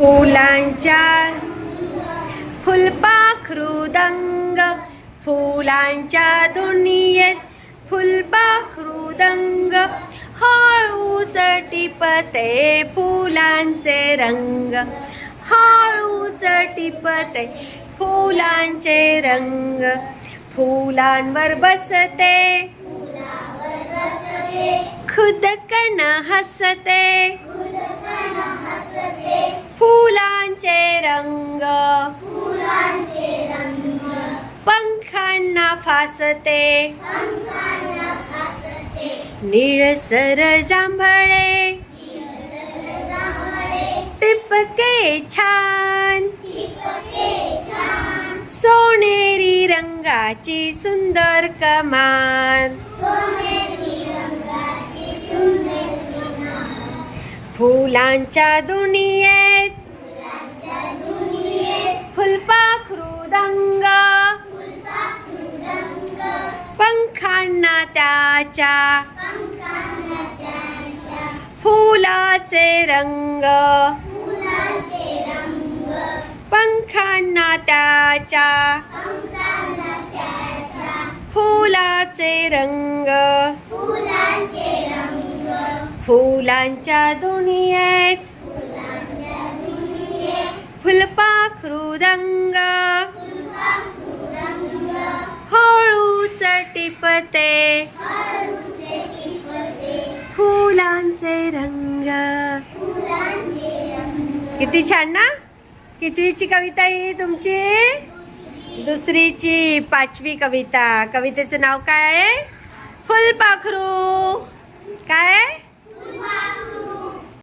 फुलांच्या फुलपाखरुदंग फुलांच्या दुनियेत फुलपाखरुदंग हळूच टिपते फुलांचे रंग. हळूच टिपते फुलांचे रंग. फुलांवर बसते. खुदकन हसते. पंखांना फासते. निळसर जांभळे. टिपके छान. सोनेरी रंगाची सुंदर कमान फुलांच्या दुनियेत पंखांना त्याच्या फुलाचे रंग. पंखांना त्याच्या फुलाचे रंग. फुलांच्या दुनियेत फुलपाखरुदंग हळूच टिपते फुलांचे रंग। किती छान ना? कितवीची कविता ही तुमची? दुसरीची पाचवी कविता. कवितेचं नाव काय आहे? फुलपाखरू. काय आहे?